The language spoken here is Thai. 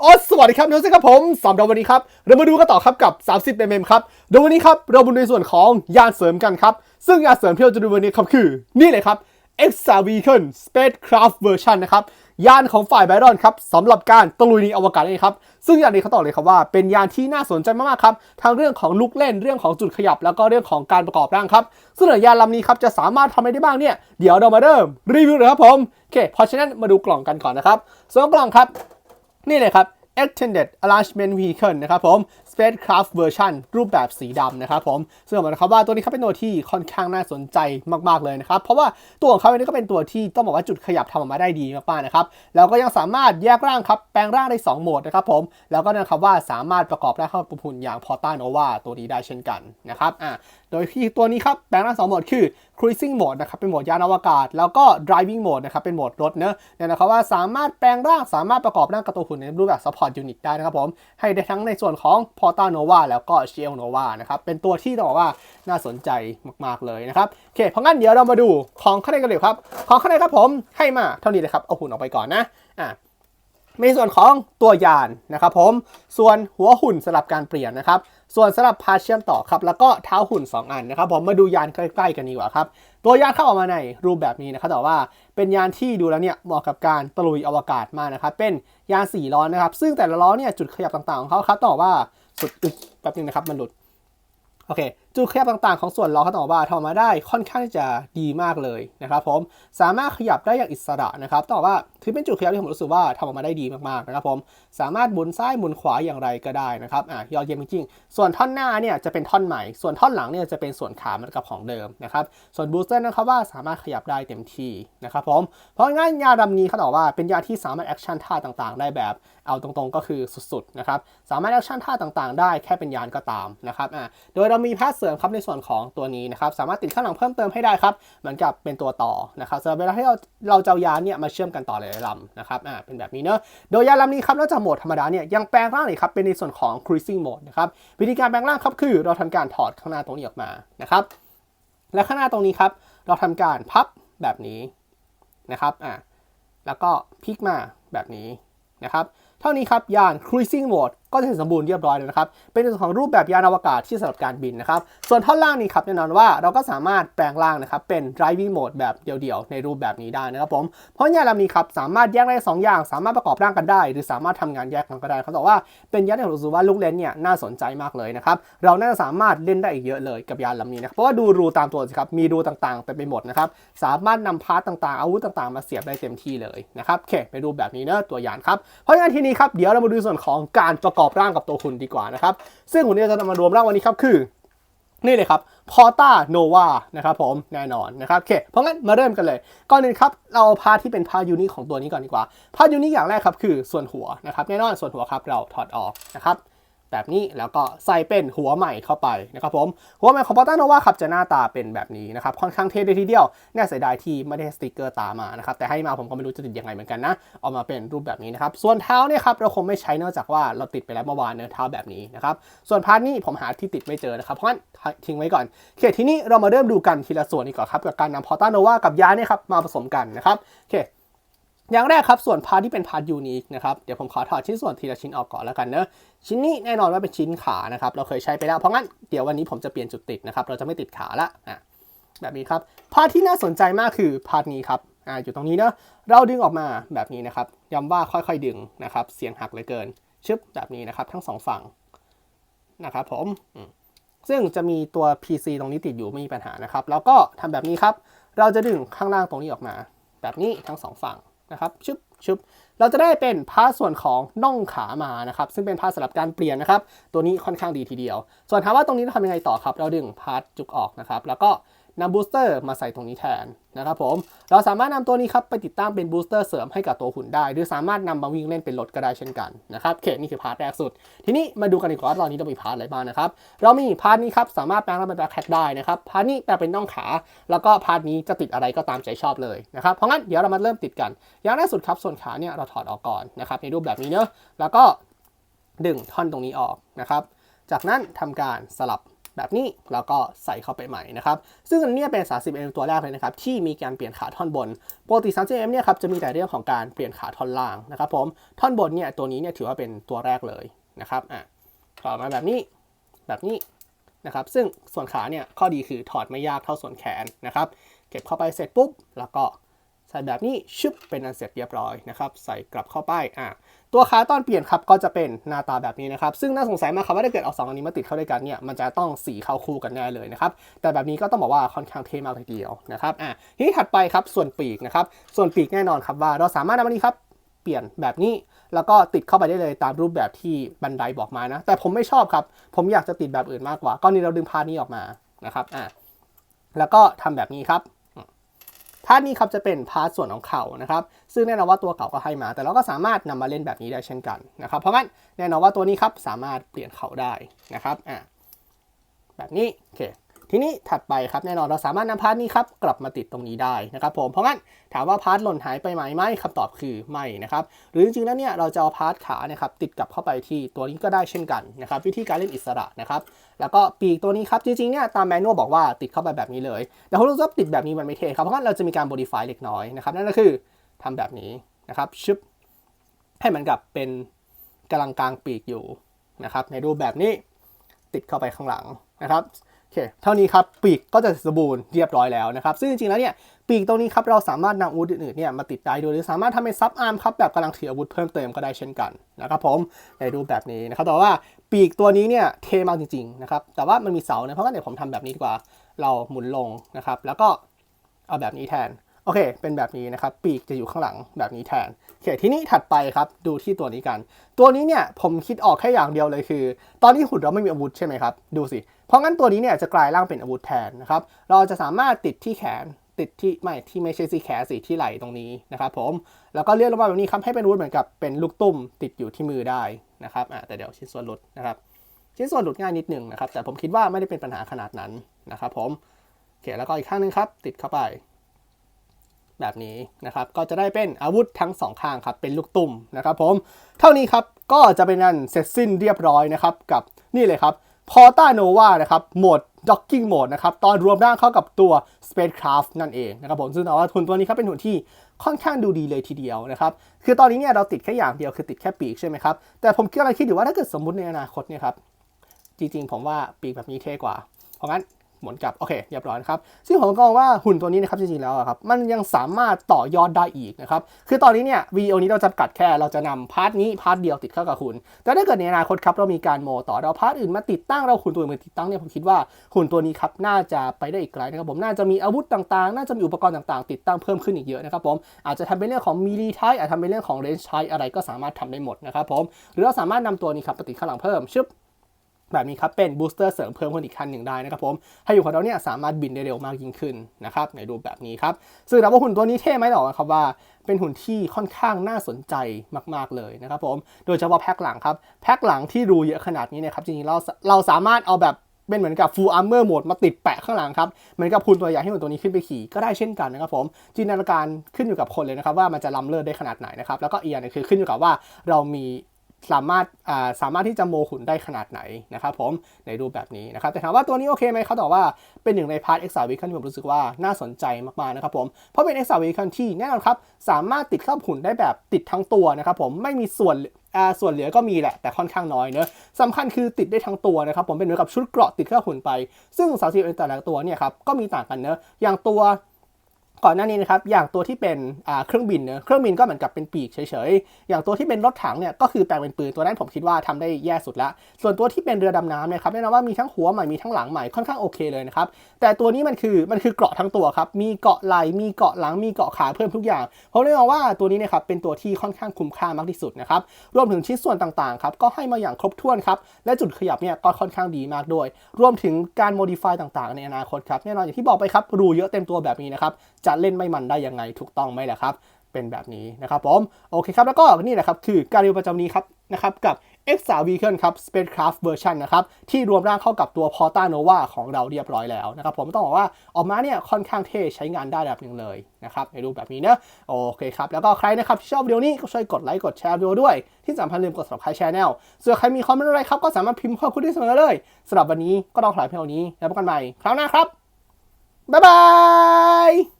โอ้สวัสดีครับทุกท่านครับผมสามดาววันนี้ครับ เรามาดูกันต่อครับกับ 30 mm ครับโดยวันนี้ครับเรามาดูในส่วนของยานเสริมกันครับ ซึ่งยานเสริมที่เราจะดูวันนี้ครับคือ นี่เลยครับ e x a v i c o n Spacecraft Version นะครับยานของฝ่ายไบรอนครับสำหรับการตะลุยในอวกาศนี่ครับ ซึ่งยานนี้เขาตอบเลยครับว่าเป็นยานที่น่าสนใจมากๆครับทั้งเรื่องของลูกเล่นเรื่องของจุดขยับ แล้วก็เรื่องของการประกอบร่างครับ ซึ่งยานลำนี้ครับจะสามารถทำอะไรได้บ้างเนี่ยเดี๋ยวเรามาเริ่มรีวิวเลยครับผมโอเคเพราะฉะนั้นมาดูกล่องกันก่อนนะครับส่วนกล่องครับ นี่เลยครับ Extended Arrangement Vehicle นะครับผม Spacecraft Version รูปแบบสีดำนะครับผมซึ่งบอกนะครับว่าตัวนี้เขาเป็นตัวที่ค่อนข้างน่าสนใจมาก ๆ เลยนะครับ เพราะว่าตัวของเขาเองก็เป็นตัวที่ต้องบอกว่าจุดขยับทำออกมาได้ดีมาก ๆ นะครับ แล้วก็ยังสามารถแยกร่างครับ แปลงร่างได้ 2 โหมดนะครับผม แล้วก็นะครับว่าสามารถประกอบได้เข้ากับหุ่นอย่าง Porta Nova ตัวนี้ได้เช่นกันนะครับอ่าโดยที่ตัวนี้ครับแปลงร่างโหมดคือ cruising mode นะครับเป็นโหมดยานอวกาศ แล้วก็ driving mode นะครับเป็นโหมดรถเนอะเนี่ยนะครับว่าสามารถแปลงร่างสามารถประกอบร่างกับตัวหุ่นในรูปแบบ support unit ได้นะครับผมให้ได้ทั้งในส่วนของ porta nova แล้วก็ shield nova นะครับเป็นตัวที่ต้องบอกว่าน่าสนใจมากๆเลยนะครับโอเคเพราะงั้นเดี๋ยวเรามาดูของข้างในกันเลยครับของข้างในครับผมให้มาเท่านี้เลยครับเอาหุ่นออกไปก่อนนะอะ ในส่วนของตัวยานนะครับผม ส่วนหัวหุ่นสลับการเปลี่ยนนะครับ ส่วนสลับพาเชื่อมต่อครับ แล้วก็เท้าหุ่น 2 อันนะครับ ผมมาดูยานใกล้ๆกันดีกว่าครับ ตัวยานเข้าออกมาในรูปแบบนี้นะครับ แต่ว่าเป็นยานที่ดูแล้วเนี่ยเหมาะกับการตะลุยอวกาศมากนะครับ เป็นยาน4ล้อนะครับ ซึ่งแต่ละล้อเนี่ยจุดขยับต่างๆของเขาครับต้อว่าสุดอึดแป๊บนึงนะครับมันหลุด โอเค จุดขยับต่างๆของส่วนล้อเขาตอบว่าทำออกมาได้ค่อนข้างที่จะดีมากเลยนะครับผมสามารถขยับได้อย่างอิสระนะครับต้องบอกว่าถือเป็นจุดขยับที่ผมรู้สึกว่าทำออกมาได้ดีมากๆนะครับผมสามารถหมุนซ้ายหมุนขวาอย่างไรก็ได้นะครับอะยอดเยี่ยมจริงๆส่วนท่อนหน้าเนี่ยจะเป็นท่อนใหม่ ส่วนท่อนหลังเนี่ยจะเป็นส่วนขาเหมือนกับของเดิมนะครับส่วนบูสเตอร์นะครับว่าสามารถขยับได้เต็มที่นะครับผมเพราะงั้นยาดำนี้เขาบอกว่าเป็นยาที่สามารถแอคชั่นท่าต่างๆ ได้แบบเอาตรงๆก็คือสุดๆนะครับสามารถแอคชั่นท่าต่างๆ ได้แค่เป็นยานก็ตามนะครับอะโดยเรามีพาร์เริมครับในส่วนของตัวนี้นะครับสามารถติดข้างหลังเพิ่มเติมให้ได้ครับเหมือนกับเป็นตัวต่อนะครับสำหรับเวลาที่เราเราจะยานเนี่ยมาเชื่อมกันต่อหลายลำนะครับอ่าเป็นแบบนี้เนอะโดยยานลำนี้ครับนอกจากโหมดธรรมดาเนี่ยยังแปลงร่างเลยครับเป็นในส่วนของ cruising mode นะครับวิธีการแปลงร่างครับคือเราทำการถอดข้างหน้าตรงนี้ออกมานะครับและข้างหน้าตรงนี้ครับเราทำการพับแบบนี้นะครับอ่าแล้วก็พลิกมาแบบนี้นะครับเท่านี้ครับยาน cruising mode ก็จะเสร็จสมบูรณ์เรียบร้อยแล้วนะครับ เป็นส่วนของรูปแบบยานอวกาศที่สำหรับการบินนะครับ ส่วนท่อนล่างนี้ครับแน่นอนว่าเราก็สามารถแปลงร่างนะครับเป็น driving mode แบบเดี่ยวๆ ในรูปแบบนี้ได้นะครับผม เพราะยานลำนี้ครับสามารถแยกได้สองย่าง สามารถประกอบร่างกันได้ หรือสามารถทำงานแยกกันก็ได้เขาบอกว่าเป็นยานที่ผมรู้สึกว่าลูกเล่นเนี่ยน่าสนใจมากเลยนะครับ เราน่าจะสามารถเล่นได้อีกเยอะเลยกับยานลำนี้นะเพราะว่าดูรูตามตัวสิครับ มีรูต่างๆเต็มไปหมดนะครับ สามารถนำพาร์ตต่างๆ อาวุธต่างๆ มาเสียบได้เต็มที่เลยนะครับโอเคไปดูแบบนี้เนอะตัวยานครับ เพราะฉะนั้นทีนี้ครับเดี๋ยวเรามาดูส่วนของการประกอบร่างกับตัวหุ่นดีกว่านะครับ ซึ่งหุ่นที่เราจะนำมารวมร่างวันนี้ครับคือ นี่เลยครับพอต้าโนวานะครับผมแน่นอนนะครับโอเคเพราะงั้นมาเริ่มกันเลย ก่อนอื่นครับเราพาที่เป็นพายูนิของตัวนี้ก่อนดีกว่าพายูนิอย่างแรกครับคือส่วนหัวนะครับแน่นอนส่วนหัวครับเราถอดออกนะครับ แบบนี้แล้วก็ใส่เป็นหัวใหม่เข้าไปนะครับผม หัวใหม่ของ Porta Nova ครับจะหน้าตาเป็นแบบนี้นะครับ ค่อนข้างเท่เลยทีเดียว น่าเสียดายที่ไม่ได้สติกเกอร์ตามานะครับ แต่ให้มาผมก็ไม่รู้จะติดยังไงเหมือนกันนะ ออกมาเป็นรูปแบบนี้นะครับ ส่วนเท้าเนี่ยครับเราคงไม่ใช้เนื่องจากว่าเราติดไปแล้วเมื่อวานเนื้อเท้าแบบนี้นะครับ ส่วนพาร์ทนี้ผมหาที่ติดไม่เจอนะครับเพราะงั้นทิ้งไว้ก่อนโอเคทีนี้เรามาเริ่มดูกันทีละส่วนดีกว่าครับกับการนำ Porta Nova กับยาเนี่ยครับมาผสมกันนะครับโอเค อย่างแรกครับส่วนพาร์ทที่เป็นพาร์ทยูนิคนะครับเดี๋ยวผมขอถอดชิ้นส่วนทีละชิ้นออกก่อนแล้วกันเนอะชิ้นนี้แน่นอนว่าเป็นชิ้นขานะครับเราเคยใช้ไปแล้วเพราะงั้นเดี๋ยววันนี้ผมจะเปลี่ยนจุดติดนะครับเราจะไม่ติดขาละอะแบบนี้ครับพาร์ทที่น่าสนใจมากคือพาร์ทนี้ครับอ่าอยู่ตรงนี้เนอะเราดึงออกมาแบบนี้นะครับย้ำว่าค่อยๆดึงนะครับเสียงหักเหลือเกินชึบแบบนี้นะครับทั้งสองฝั่งนะครับผมซึ่งจะมีตัว PC ตรงนี้ติดอยู่ไม่มีปัญหานะครับแล้วก็ทำแบบนี้ครับเราจะดึงข้างล่างตรงนี้ออกมา แบบนี้ทั้งสองฝั่ง นะครับชึบชึบเราจะได้เป็นพาร์ทส่วนของน่องขามานะครับ ซึ่งเป็นพาร์ทสำหรับการเปลี่ยนนะครับ ตัวนี้ค่อนข้างดีทีเดียว ส่วนถามว่าตรงนี้เราทำยังไงต่อครับ เราดึงพาร์ทจุกออกนะครับ แล้วก็ นำบูสเตอร์มาใส่ตรงนี้แทนนะครับผม เราสามารถนำตัวนี้ครับไปติดตั้งเป็นบูสเตอร์เสริมให้กับตัวหุ่นได้ หรือสามารถนำมาวิ่งเล่นเป็นรถก็ได้เช่นกันนะครับโอเคนี่คือพาร์ทแรกสุด ทีนี้มาดูกันดีกว่าว่าตอนนี้เรามีพาร์ทอะไรบ้างนะครับ เรามีพาร์ทนี้ครับสามารถแปลงร่างเป็นแบ็คแคทได้นะครับพาร์ทนี้แปลงเป็นน่องขา แล้วก็พาร์ทนี้จะติดอะไรก็ตามใจชอบเลยนะครับเพราะงั้นเดี๋ยวเรามาเริ่มติดกัน อย่างแรกสุดครับส่วนขาเนี่ยเราถอดออกก่อนนะครับในรูปแบบนี้เนอะแล้วก็ดึงท่อนตรงนี้ออกนะครับจากนั้นทำการสลับ แบบนี้แล้วก็ใส่เข้าไปใหม่นะครับซึ่งอันนี้เป็น 30mm ตัวแรกเลยนะครับที่มีการเปลี่ยนขาท่อนบนปกติ 30mm เนี่ยครับจะมีแต่เรื่องของการเปลี่ยนขาท่อนล่างนะครับผมท่อนบนเนี่ยตัวนี้เนี่ยถือว่าเป็นตัวแรกเลยนะครับอะต่อมาแบบนี้แบบนี้นะครับซึ่งส่วนขาเนี่ยข้อดีคือถอดไม่ยากเท่าส่วนแขนนะครับเก็บเข้าไปเสร็จปุ๊บ แล้วก็ใส่แบบนี้ชึบเป็นอันเสร็จเรียบร้อยนะครับใส่กลับเข้าไปอะ ตัวขาตอนเปลี่ยนครับก็จะเป็นหน้าตาแบบนี้นะครับ ซึ่งน่าสงสัยมากครับว่าถ้าเกิดเอาสองอันนี้มาติดเข้าด้วยกันเนี่ยมันจะต้องสีเข้าคู่กันแน่เลยนะครับ แต่แบบนี้ก็ต้องบอกว่าค่อนข้างเท่มากทีเดียวนะครับอะทีนี้ถัดไปครับส่วนปีกนะครับส่วนปีกแน่นอนครับว่าเราสามารถนำอันนี้ครับเปลี่ยนแบบนี้แล้วก็ติดเข้าไปได้เลยตามรูปแบบที่บันไดบอกมานะ แต่ผมไม่ชอบครับ ผมอยากจะติดแบบอื่นมากกว่า ก็นี่เราดึงพาร์ทนี้ออกมานะครับอะแล้วก็ทำแบบนี้ครับ พาร์ทนี้ครับจะเป็นพาร์ทส่วนของเข่านะครับ ซึ่งแน่นอนว่าตัวเก่าก็ให้มา แต่เราก็สามารถนำมาเล่นแบบนี้ได้เช่นกันนะครับ เพราะงั้นแน่นอนว่าตัวนี้ครับสามารถเปลี่ยนเข่าได้นะครับอ่าแบบนี้โอเค ทีนี้ถัดไปครับแน่นอนเราสามารถนำพาร์ทนี้ครับกลับมาติดตรงนี้ได้นะครับผมเพราะงั้นถามว่าพาร์ทหล่นหายไปไหมไม่คำตอบคือไม่นะครับหรือจริงๆแล้วเนี่ยเราจะเอาพาร์ทขาเนี่ยครับติดกลับเข้าไปที่ตัวนี้ก็ได้เช่นกันนะครับวิธีการเล่นอิสระนะครับแล้วก็ปีกตัวนี้ครับจริงๆเนี่ยตามแมนนวลบอกว่าติดเข้าไปแบบนี้เลย แต่ผมรู้สึกว่าติดแบบนี้มันไม่เท่ครับเพราะงั้นเราจะมีการ modify เล็กน้อยนะครับนั่นก็คือทำแบบนี้นะครับชึบให้มือนกับเป็นกำลังกลางปีกอยู่นะครับในรูปแบบนี้ติดเข้าไปข้างหลังนะครับ ค เท่านี้ครับปีกก็จะสมบูรณ์เรียบร้อยแล้วนะครับ ซึ่งจริงๆแล้วเนี่ยปีกตรงนี้ครับเราสามารถนำอาวุธอื่นๆเนี่ยมาติดได้ด้วยหรือสามารถทำเป็นซับอาร์มครับแบบกำลังถืออาวุธเพิ่มเติมก็ได้เช่นกันนะครับผมในรูปแบบนี้นะครับแต่ว่าปีกตัวนี้เนี่ยเทมากจริงๆนะครับแต่ว่ามันมีเสาเนี่ยเพราะงั้นเดี๋ยวผมทำแบบนี้ดีกว่า เราหมุนลงนะครับแล้วก็เอาแบบนี้แทน โอเค เป็นแบบนี้นะครับ ปีกจะอยู่ข้างหลังแบบนี้แทน โอเค ทีนี้ถัดไปครับ ดูที่ตัวนี้กัน ตัวนี้เนี่ยผมคิดออกแค่อย่างเดียวเลยคือ ตอนที่หุ่นเราไม่มีอาวุธใช่ไหมครับ ดูสิ เพราะงั้นตัวนี้เนี่ยจะกลายร่างเป็นอาวุธแทนนะครับ เราจะสามารถติดที่แขน ติดที่ไม่ ที่ไม่ใช่ที่แขนสิที่ไหล่ตรงนี้นะครับผม แล้วก็เลื่อนลงมาแบบนี้ครับ ให้เป็นอาวุธเหมือนกับเป็นลูกตุ้ม ติดอยู่ที่มือได้นะครับ อะแต่เดี๋ยวชิ้นส่วนหลุดนะครับ ชิ้นส่วนหลุดง่ายนิดหนึ่งนะครับ แต่ผมคิดว่าไม่ได้เป็นปัญหาขนาดนั้นนะครับผมโอเคแล้วก็อีกข้างนึงครับ ติดเข้าไป แบบนี้นะครับก็จะได้เป็นอาวุธทั้งสองข้างครับเป็นลูกตุ่มนะครับผมเท่านี้ครับก็จะเป็นอันเสร็จสิ้นเรียบร้อยนะครับกับนี่เลยครับ p o r t a Nova นะครับโหมด Docking Mode นะครับตอนรวมร่างเข้ากับตัว Spacecraft นั่นเองนะครับผมซึ่งแต่ว่าหุ่นตัวนี้ครับเป็นหุ่นที่ค่อนข้างดูดีเลยทีเดียวนะครับคือตอนนี้เนี่ยเราติดแค่อย่างเดียวคือติดแค่ปีกใช่ไหมครับแต่ผมกำลังคิดอยู่ว่าถ้าเกิดสมมุติในอนาคตเนี่ยครับจริงๆผมว่าปีกแบบนี้เท่กว่า เพราะงั้น หมุนกลับ โอเคเรียบร้อยนะครับ ซึ่งผมก็มองว่าหุ่นตัวนี้นะครับจริงๆแล้วอะครับ มันยังสามารถต่อยอดได้อีกนะครับ คือตอนนี้เนี่ยวีโอนี้เราจำกัดแค่เราจะนำพาร์ทนี้พาร์ทเดียวติดเข้ากับหุ่น แต่ถ้าเกิดในอนาคตครับเรามีการโมต่อเราพาร์ทอื่นมาติดตั้งเราหุ่นตัวอื่นมาติดตั้งเนี่ยผมคิดว่าหุ่นตัวนี้ครับน่าจะไปได้อีกไกลนะครับผมน่าจะมีอาวุธต่างๆ น่าจะมีอุปกรณ์ต่างๆ ติดตั้งเพิ่มขึ้นอีกเยอะนะครับผมอาจจะทำเป็นเรื่องของมิลิไทอาจจะทำเป็นเรื่องของเรนจ์ไทอะไรก็สามารถทำได้หมดนะครับผมหรือเราสามารถนำตัวนี้ครับมาติดข้างหลังเพิ่มชึบ แบบนี้ครับเป็นบูสเตอร์เสริมเพิ่มขึ้นอีกขั้นหนึ่งได้นะครับผมให้อยู่ของเราเนี่ยสามารถบินได้เร็วมากยิ่งขึ้นนะครับในรูปแบบนี้ครับซึ่งถามว่าหุ่นตัวนี้เท่ไหมหรอครับว่าเป็นหุ่นที่ค่อนข้างน่าสนใจมากๆเลยนะครับผมโดยเฉพาะแพ็คหลังครับแพ็คหลังที่รูเยอะขนาดนี้นะครับจริงๆเราเราสามารถเอาแบบเป็นเหมือนกับ full armor mode มาติดแปะข้างหลังครับเหมือนกับหุ่นตัวใหญ่ให้หุ่นตัวนี้ขึ้นไปขี่ก็ได้เช่นกันนะครับผมจินตนาการขึ้นอยู่กับคนเลยนะครับว่ามันจะล้ำเลิศได้ขนาดไหนนะครับแล้วก็อียนคือขึ้นอยู่กับว่าเรามี สามารถสามารถที่จะโมหุ่นได้ขนาดไหนนะครับผมในรูปแบบนี้นะครับแต่ถามว่าตัวนี้โอเคไหมเขาตอบว่าเป็นหนึ่งในพาร์ท Extra Vehicle ที่ผมรู้สึกว่าน่าสนใจมากๆนะครับผมเพราะเป็น Extra Vehicle ที่แน่นอนครับสามารถติดเข้าหุ่นได้แบบติดทั้งตัวนะครับผมไม่มีส่วนส่วนเหลือก็มีแหละ แต่ค่อนข้างน้อยเนอะสำคัญคือติดได้ทั้งตัวนะครับ ผมเป็นเหมือนกับชุดเกราะติดเข้าหุ่นไป ซึ่งสาวซีแต่ละตัวเนี่ยครับก็มีต่างกันเนอะอย่างตัว ก่อนหน้านี้นะครับอย่างตัวที่เป็นเครื่องบินเนอะเครื่องบินก็เหมือนกับเป็นปีกเฉยๆ อย่างตัวที่เป็นรถถังเนี่ยก็คือแปลงเป็นปืนตัวนั้นผมคิดว่าทำได้แย่สุดละส่วนตัวที่เป็นเรือดำน้ำเนี่ยครับแน่นอนว่ามีทั้งหัวใหม่มีทั้งหลังใหม่ค่อนข้างโอเคเลยนะครับแต่ตัวนี้มันคือมันคือเกราะทั้งตัวครับมีเกราะไหล่มีเกราะหลังมีเกราะขาเพิ่มทุกอย่างผมเลยมองว่าตัวนี้นะครับเป็นตัวที่ค่อนข้างคุ้มค่ามากที่สุดนะครับรวมถึงชิ้นส่วนต่างๆครับก็ให้มาอย่างครบถ้วนครับและจุดขยับเนี่ยก็ค่อนข้างดีมากด้วย รวมถึงการ modify ต่างๆ ในอนาคตครับแน่นอนอย่างที่บอกไปครับรูเยอะเต็มตัวแบบนี้นะครับจะเล่นไม่มันได้ยังไงถูกต้องไหมล่ะครับ เป็นแบบนี้นะครับผมโอเคครับแล้วก็นี่แหละครับคือการรีวิวประจำนี้ครับนะครับกับ X3 Vehicle ครับ Spacecraft Version นะครับที่รวมร่างเข้ากับตัว Porta Nova ของเราเรียบร้อยแล้วนะครับผมต้องบอกว่าออกมาเนี่ยค่อนข้างเท่ใช้งานได้ระดับหนึ่งเลยนะครับในรูปแบบนี้เนะโอเคครับแล้วก็ใครนะครับที่ชอบวิดีโอนี้ก็ช่วยกดไลค์กดแชร์วิดีโอด้วย ที่สำคัญลืมกด subscribe channel ส่วนใครมีคอมเมนต์อะไรครับก็สามารถพิมพ์ข้อความได้เสมอเลยสำหรับวันนี้ก็ต้องขอลาเพียงเท่านี้แล้วพบกันใหม่คราวหน้าครับบ๊ายบาย